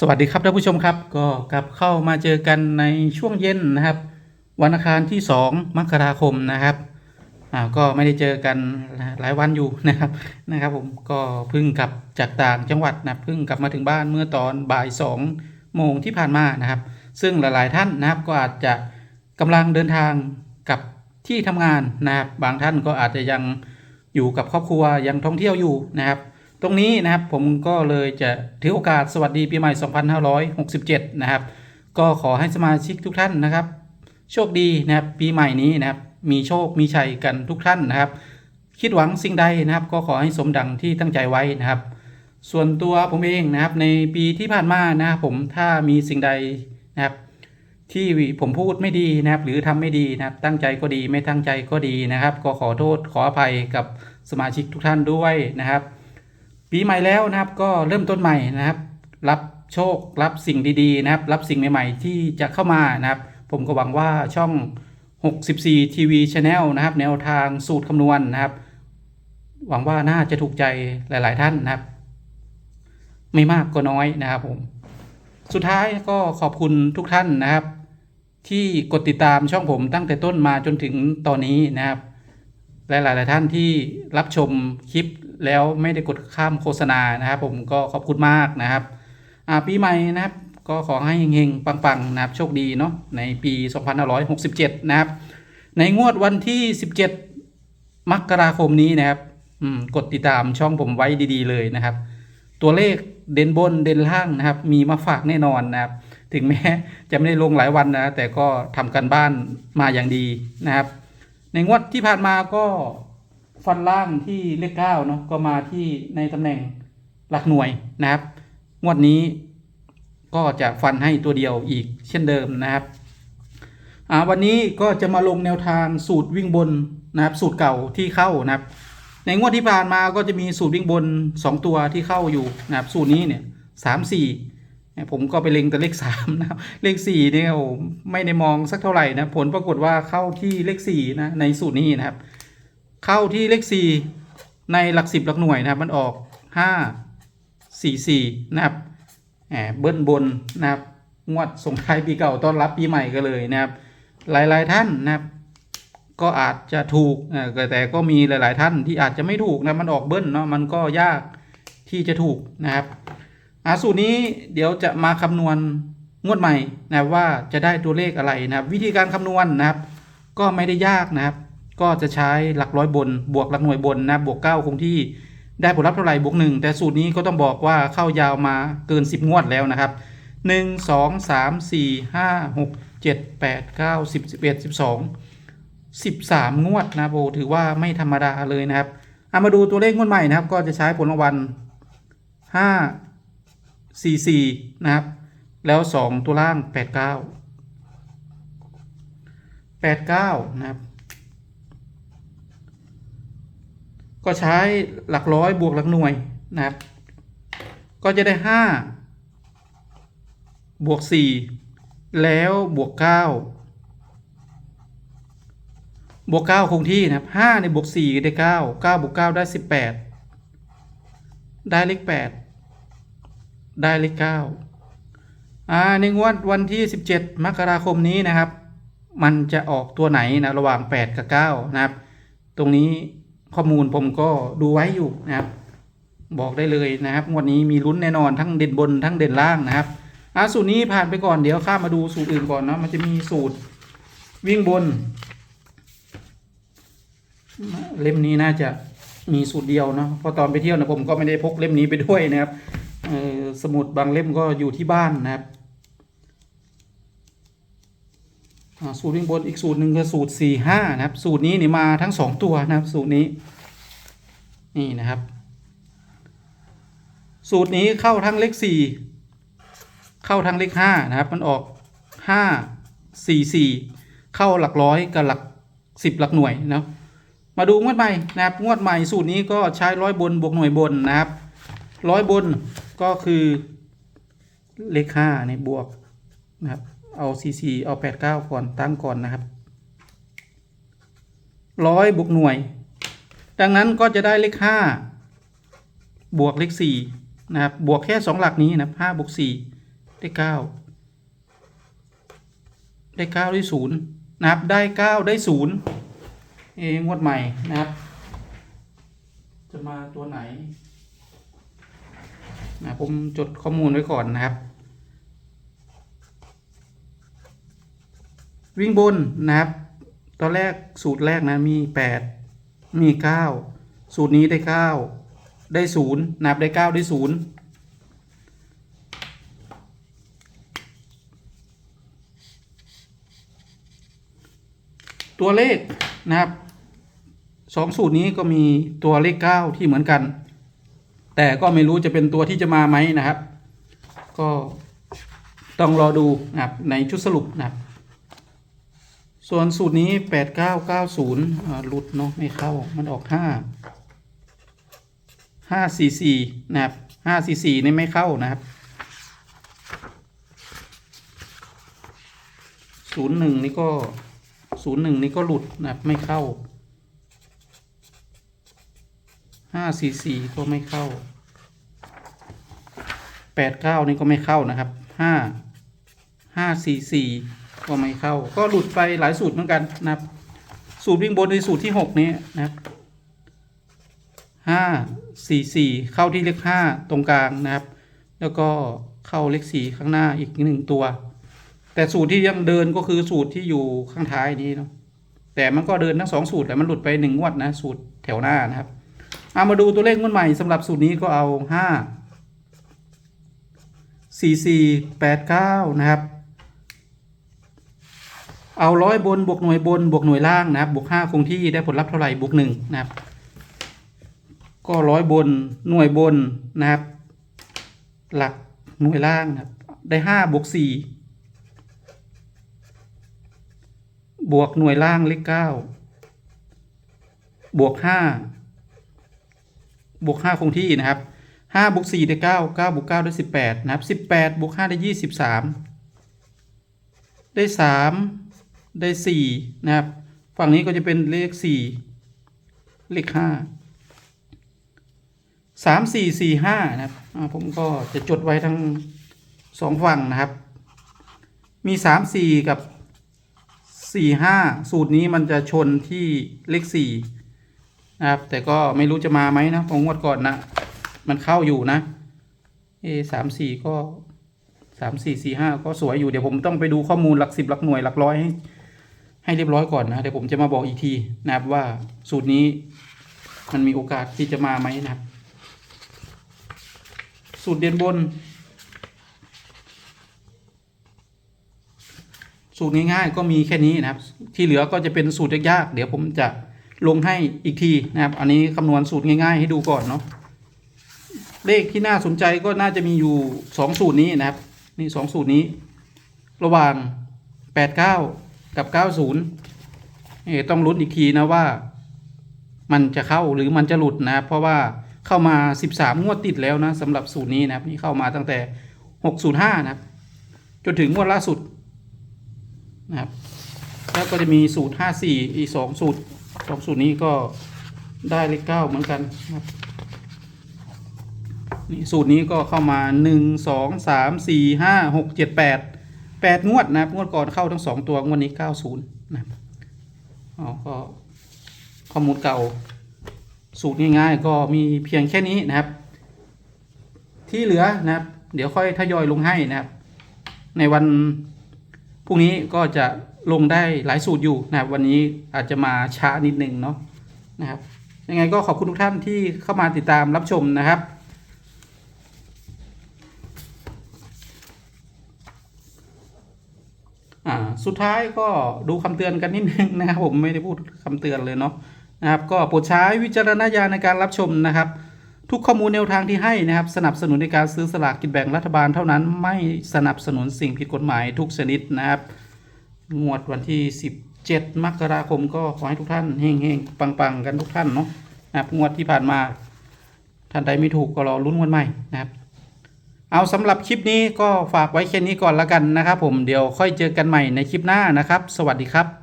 สวัสดีครับท่านผู้ชมครับ ก็กลับเข้ามาเจอกันในช่วงเย็นนะครับ วันอังคารที่ 2 มกราคมนะครับอ่าก็ไม่ได้เจอกันหลายวันอยู่นะครับนะครับ ผมก็เพิ่งกลับจากต่างจังหวัดนะเพิ่งกลับมาถึงบ้านเมื่อตอนบ่าย2โมงที่ผ่านมานะครับ ซึ่งหลาย ๆ ท่านนะครับก็อาจจะกำลังเดินทางกลับที่ทำงานนะครับ บางท่านก็อาจจะยังอยู่กับครอบครัวยังท่องเที่ยวอยู่นะครับ ตรงนี้นะครับผมก็เลยจะถือโอกาสสวัสดีปีใหม่ 2567 นะครับ ก็ขอให้สมาชิกทุกท่านนะครับ โชคดีนะครับปีใหม่นี้นะครับ มีโชคมีชัยกันทุกท่านนะครับ คิดหวังสิ่งใดนะครับ ก็ขอให้สมดังที่ตั้งใจไว้นะครับ ส่วนตัวผมเองนะครับในปีที่ผ่านมานะครับผมถ้ามีสิ่งใดนะครับ ที่ผมพูดไม่ดีนะครับ หรือทำไม่ดีนะครับ ตั้งใจก็ดีไม่ตั้งใจก็ดีนะครับ ก็ขอโทษขออภัยกับสมาชิกทุกท่านด้วยนะครับ ปีใหม่แล้วนะครับก็เริ่มต้นใหม่นะครับ รับโชครับสิ่งดีๆนะครับ รับสิ่งใหม่ๆ ที่จะเข้ามานะครับ ผมก็หวังว่าช่อง 64 TV Channel นะครับ แนวทางสูตรคำนวณนะครับ หวังว่าน่าจะถูกใจหลาย ๆ ท่านนะครับ ไม่มากก็น้อยนะครับผม สุดท้ายก็ขอบคุณทุกท่านนะครับ ที่กดติดตามช่องผมตั้งแต่ต้นมาจนถึงตอนนี้นะครับ และหลายๆท่านที่รับชมคลิปแล้วไม่ได้กดข้ามโฆษณานะครับ ผมก็ขอบคุณมากนะครับปีใหม่นะครับก็ขอให้เฮงๆ ปังๆ นะครับ โชคดีเนาะในปี 2567 นะครับ ในงวดวันที่ 17 มกราคมนี้นะครับกดติดตามช่องผมไว้ดีๆ เลยนะครับ ตัวเลขเด่นบนเด่นล่างนะครับ มีมาฝากแน่นอนนะครับ ถึงแม้จะไม่ได้ลงหลายวันนะ แต่ก็ทำกันบ้านมาอย่างดีนะครับ ในงวดที่ผ่านมาก็ฟันล่างที่เลขเก้าเนาะก็มาที่ในตำแหน่งหลักหน่วยนะครับ งวดนี้ก็จะฟันให้ตัวเดียวอีกเช่นเดิมนะครับวันนี้ก็จะมาลงแนวทางสูตรวิ่งบนนะครับ สูตรเก่าที่เข้านะครับ ในงวดที่ผ่านมาก็จะมีสูตรวิ่งบน 2 ตัวที่เข้าอยู่นะครับ สูตรนี้เนี่ยสามสี่ ผมก็ไปเล็งแต่เลขสามนะครับเลขสี่เนี่ยโอ้ไม่ได้มองสักเท่าไหร่นะผลปรากฏว่าเข้าที่เลขสี่นะในสูตรนี้นะครับ เข้าที่เลขสี่ในหลักสิบหลักหน่วยนะครับ มันออกห้าสี่สี่นะครับแหมเบิ้ลบนนะครับงวดส่งท้ายปีเก่าต้อนรับปีใหม่กันเลยนะครับ หลายๆท่านนะครับก็อาจจะถูกแต่ก็มีหลาย ๆ ท่านที่อาจจะไม่ถูกนะมันออกเบิ้ลเนาะมันก็ยากที่จะถูกนะครับ อาสูตรนี้เดี๋ยวจะมาคำนวณงวดใหม่นะว่าจะได้ตัวเลขอะไรนะครับ วิธีการคำนวณนะครับ ก็ไม่ได้ยากนะครับ ก็จะใช้หลักร้อยบน บวกหลักหน่วยบนนะบวกเก้าคงที่ได้ผลลัพธ์เท่าไหร่บวกหนึ่งแต่สูตรนี้ก็ต้องบอกว่าเข้ายาวมาเกิน 10 งวดแล้วนะครับหนึ่งสองสามสี่ห้าหกเจ็ดแปดเก้าสิบสิบเอ็ดสิบสอง13 งวดนะโบถือว่าไม่ธรรมดาเลยนะครับเอามาดูตัวเลขงวดใหม่นะครับ ก็จะใช้ผลรางวัล5 4 4 นะครับ แล้ว 2 ตัวล่าง 89 89 นะครับ ก็ใช้หลักร้อยบวกหลักหน่วยนะครับ ก็จะได้ 5 บวก 4 แล้วบวก 9 บวกเก้าคงที่นะครับห้าในบวกสี่ได้เก้าเก้าบวกเก้าได้สิบแปดได้เลขแปด ได้เลขเก้าอ่าในงวดวันที่สิบเจ็ดมกราคมนี้นะครับ มันจะออกตัวไหนนะระหว่างแปดกับเก้านะครับ ตรงนี้ข้อมูลผมก็ดูไว้อยู่นะครับ บอกได้เลยนะครับ งวดนี้มีลุ้นแน่นอนทั้งเด่นบนทั้งเด่นล่างนะครับอ่าสูตรนี้ผ่านไปก่อนเดี๋ยวข้ามาดูสูตรอื่นก่อนเนาะมันจะมีสูตรวิ่งบน เล่มนี้น่าจะมีสูตรเดียวเนาะเพราะตอนไปเที่ยวนะผมก็ไม่ได้พกเล่มนี้ไปด้วยนะครับ สมุดบางเล่มก็อยู่ที่บ้านนะครับสูตรวิ่งบนอีกสูตรหนึ่งคือสูตรสี่ห้านะครับ สูตรนี้นี่มาทั้งสองตัวนะครับ สูตรนี้ นี่นะครับ สูตรนี้เข้าทั้งเลขสี่เข้าทั้งเลขห้านะครับ มันออกห้าสี่สี่เข้าหลักร้อยกับหลักสิบหลักหน่วยนะมาดูงวดใหม่นะครับ งวดใหม่สูตรนี้ก็ใช้ร้อยบนบวกหน่วยบนนะครับ ร้อยบนก็คือเลขห้าในบวกนะครับ เอาซีซีเอาแปดเก้าก่อนตั้งก่อนนะครับร้อยบวกหน่วย ดังนั้นก็จะได้เลขห้าบวกเลขสี่นะครับ บวกแค่สองหลักนี้นะครับห้าบวกสี่ได้เก้าได้เก้าได้ศูนย์นะครับ ได้เก้าได้ศูนย์เองวดใหม่นะครับ จะมาตัวไหน นะผมจดข้อมูลไว้ก่อนนะครับ วิ่งบนนะครับ ตอนแรกสูตรแรกนะมีแปดมีเก้าสูตรนี้ได้เก้าได้ศูนย์นับได้เก้าได้ศูนย์ตัวเลขนะครับสองสูตรนี้ก็มีตัวเลขเก้าที่เหมือนกัน แต่ก็ไม่รู้จะเป็นตัวที่จะมาไหมนะครับ ก็ต้องรอดูนะครับในชุดสรุปนะครับ ส่วนสูตรนี้ 8990อ่าหลุดเนาะไม่เข้ามันออก 5 544 นะครับ 544 นี่ไม่เข้านะครับ 01 นี่ก็ 01 นี่ก็หลุดนะครับไม่เข้า 544ก็ไม่เข้า89นี่ก็ไม่เข้านะครับ5 544ก็ไม่เข้า ก็หลุดไปหลายสูตรเหมือนกันนะครับ สูตรวิ่งบนในสูตรที่หกนี้นะครับห้าสี่สี่เข้าที่เลขห้าตรงกลางนะครับ แล้วก็เข้าเลขสี่ข้างหน้าอีกหนึ่งตัว แต่สูตรที่ยังเดินก็คือสูตรที่อยู่ข้างท้ายนี้เนาะแต่มันก็เดินทั้งสองสูตรแต่มันหลุดไปหนึ่งงวดนะ สูตรแถวหน้านะครับ เอามาดูตัวเลขงวดใหม่สำหรับสูตรนี้ก็เอาห้าสี่สี่แปดเก้านะครับ เอาร้อยบนบวกหน่วยบนบวกหน่วยล่างนะครับบวกห้าคงที่ได้ผลลัพธ์เท่าไหร่บวกหนึ่งนะครับ ก็ร้อยบนหน่วยบนนะครับ หลักหน่วยล่างนะครับ ได้ห้าบวกสี่บวกหน่วยล่างเลขเก้าบวกห้า บวกห้าคงที่นะครับห้าบวกสี่ได้เก้าเก้าบวกเก้าได้สิบแปดนะครับสิบแปดบวกห้าได้ยี่สิบสามได้สามได้สี่นะครับ ฝั่งนี้ก็จะเป็นเลขสี่เลขห้าสามสี่สี่ห้านะครับผมก็จะจดไว้ทั้งสองฝั่งนะครับ มีสามสี่กับสี่ห้าสูตรนี้มันจะชนที่เลขสี่ นะครับ แต่ก็ไม่รู้จะมาไหมนะผมงวดก่อนนะมันเข้าอยู่นะเอสามสี่ก็สามสี่สี่ห้าก็สวยอยู่เดี๋ยวผมต้องไปดูข้อมูลหลักสิบหลักหน่วยหลักร้อยให้ให้เรียบร้อยก่อนนะเดี๋ยวผมจะมาบอกอีกทีนะครับว่าสูตรนี้มันมีโอกาสที่จะมาไหมนะครับ สูตรเด่นบน สูตรง่ายๆก็มีแค่นี้นะครับ ที่เหลือก็จะเป็นสูตรยากๆเดี๋ยวผมจะ ลงให้อีกทีนะครับ อันนี้คำนวณสูตรง่าย ๆ ให้ดูก่อนเนาะเลขที่น่าสนใจก็น่าจะมีอยู่สองสูตรนี้นะครับ นี่สองสูตรนี้ ระหว่างแปดเก้ากับ 90เอ่อต้องลุ้นอีกทีนะว่า มันจะเข้าหรือมันจะหลุดนะครับเพราะว่าเข้ามา 13 งวดติดแล้วนะสำหรับสูตรนี้นะครับ นี่เข้ามาตั้งแต่ 605 นะครับ จนถึงงวดล่าสุดนะครับแล้วก็จะมีสูตร 54 อีก 2 สูตร สองสูตรนี้ก็ได้เลข9เหมือนกันนะครับนี่สูตรนี้ก็เข้ามา1 2 3 4 5 6 7 8แปดงวดนะครับงวดก่อนเข้าทั้งสองตัวงวดนี้เก้าศูนย์นะครับอ๋อก็ข้อมูลเก่า สูตรง่ายๆก็มีเพียงแค่นี้นะครับ ที่เหลือนะครับ เดี๋ยวค่อยทยอยลงให้นะครับ ในวันพรุ่งนี้ก็จะ ลงได้หลายสูตรอยู่นะครับวันนี้อาจจะมาช้านิดนึงเนาะนะครับยังไงก็ขอบคุณทุกท่านที่เข้ามาติดตามรับชมนะครับอ่าสุดท้ายก็ดูคำเตือนกันนิดนึงนะครับ ผมไม่ได้พูดคำเตือนเลยเนาะนะครับ ก็โปรดใช้วิจารณญาณในการรับชมนะครับ ทุกข้อมูลแนวทางที่ให้นะครับ สนับสนุนในการซื้อสลากกินแบ่งรัฐบาลเท่านั้นไม่สนับสนุนสิ่งผิดกฎหมายทุกชนิดนะครับ งวดวันที่ 17 มกราคมก็ขอให้ทุกท่านเฮงๆ ปังๆ กันทุกท่านเนาะนะครับงวดที่ผ่านมา ท่านใดไม่ถูกก็รอลุ้นวันใหม่นะครับ เอาสำหรับคลิปนี้ก็ฝากไว้แค่นี้ก่อนละกันนะครับ ผมเดี๋ยวค่อยเจอกันใหม่ในคลิปหน้านะครับ สวัสดีครับ